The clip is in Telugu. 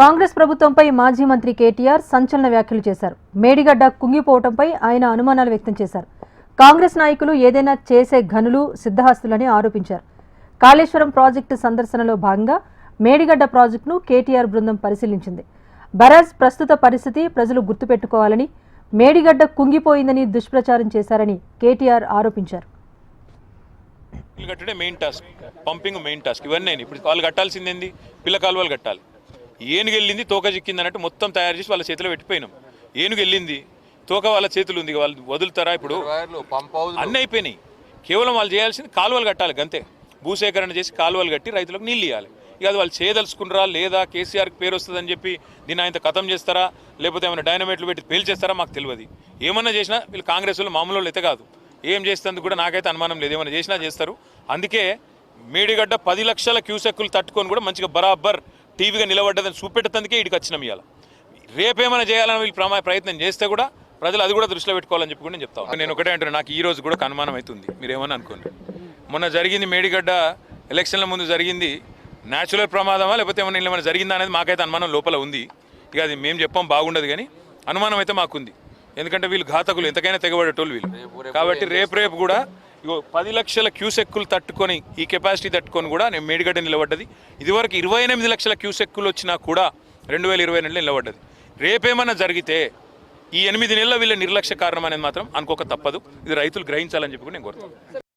కాంగ్రెస్ ప్రభుత్వంపై మాజీ మంత్రి కేటీఆర్ సంచలన వ్యాఖ్యలు చేశారు. మేడిగడ్డ కుంగిపోవడంపై ఆయన అనుమానాలు వ్యక్తం చేశారు. కాంగ్రెస్ నాయకులు ఏదైనా చేసే ఘనులు సిద్ధహస్తులని ఆరోపించారు. కాళేశ్వరం ప్రాజెక్టు సందర్శనలో భాగంగా మేడిగడ్డ ప్రాజెక్టును కేటీఆర్ బృందం పరిశీలించింది. బరాజ్ ప్రస్తుత పరిస్థితి ప్రజలు గుర్తుపెట్టుకోవాలని మేడిగడ్డ కుంగిపోయిందని దుష్ప్రచారం చేశారని కేటీఆర్ ఆరోపించారు. కట్టడే main task pumping main task ఇవన్నీ ఇప్పుడు వాళ్ళు కట్టాల్సింది ఏంది? పిల్ల కాలువలు కట్టాలి. ఏనుగు వెళ్ళింది తోక చిక్కింది అన్నట్టు మొత్తం తయారు చేసి వాళ్ళ చేతిలో పెట్టిపోయినాం. ఏనుగు వెళ్ళింది తోక వాళ్ళ చేతులు ఉంది వాళ్ళు వదులుతారా ఇప్పుడు? అన్నీ అయిపోయినాయి. కేవలం వాళ్ళు చేయాల్సింది కాలువలు కట్టాలి గంతే. భూసేకరణ చేసి కాలువలు కట్టి రైతులకు నీళ్ళు ఇవ్వాలి. ఇక అది వాళ్ళు చేయదలుచుకున్నారా లేదా కేసీఆర్కి పేరు వస్తుందని చెప్పి దీన్ని ఆయన కథం చేస్తారా లేకపోతే ఏమైనా డైనమేట్లు పెట్టి పేల్చేస్తారా మాకు తెలియదు. ఏమన్నా చేసినా వీళ్ళు కాంగ్రెస్ వాళ్ళు మామూలు అయితే కాదు. ఏం చేస్తుంది కూడా నాకైతే అనుమానం లేదు. ఏమైనా చేసినా చేస్తారు. అందుకే మేడిగడ్డ పది లక్షల క్యూసెక్కులు తట్టుకొని కూడా మంచిగా బరాబర్ టీవీగా నిలబడ్డదని చూపెట్టేందుకే ఇడికి వచ్చినాం ఇవాళ. రేపేమైనా చేయాలని వీళ్ళు ప్రయత్నం చేస్తే కూడా ప్రజలు అది కూడా దృష్టిలో పెట్టుకోవాలని చెప్పి నేను చెప్తాను నేను ఒకటే అంటున్నాను నాకు ఈ రోజు కూడా అనుమానం అవుతుంది. మీరేమని అనుకోండి. మొన్న జరిగింది మేడిగడ్డ ఎలక్షన్ల ముందు జరిగింది. న్యాచురల్ ప్రమాదమా లేకపోతే ఏమైనా ఏమైనా జరిగిందా అనేది మాకైతే అనుమానం లోపల ఉంది. ఇక అది మేము చెప్పాం బాగుండదు కానీ అనుమానం అయితే మాకుంది. ఎందుకంటే వీళ్ళు ఘాతకులు ఎంతకైనా తెగబడేటోళ్ళు వీళ్ళు. కాబట్టి రేపు రేపు కూడా ఇగో పది లక్షల క్యూసెక్కులు తట్టుకొని ఈ కెపాసిటీ తట్టుకొని కూడా నేను మేడిగడ్డ నిలబడ్డది. ఇదివరకు ఇరవై ఎనిమిది లక్షల క్యూసెక్కులు వచ్చినా కూడా రెండు వేల ఇరవై రెండులో నిలబడ్డది. రేపేమన్నా జరిగితే ఈ ఎనిమిది నెలల వీళ్ళ నిర్లక్ష్య కారణం అనేది మాత్రం అనుకోక తప్పదు. ఇది రైతులు గ్రహించాలని చెప్పి నేను కోరుతాను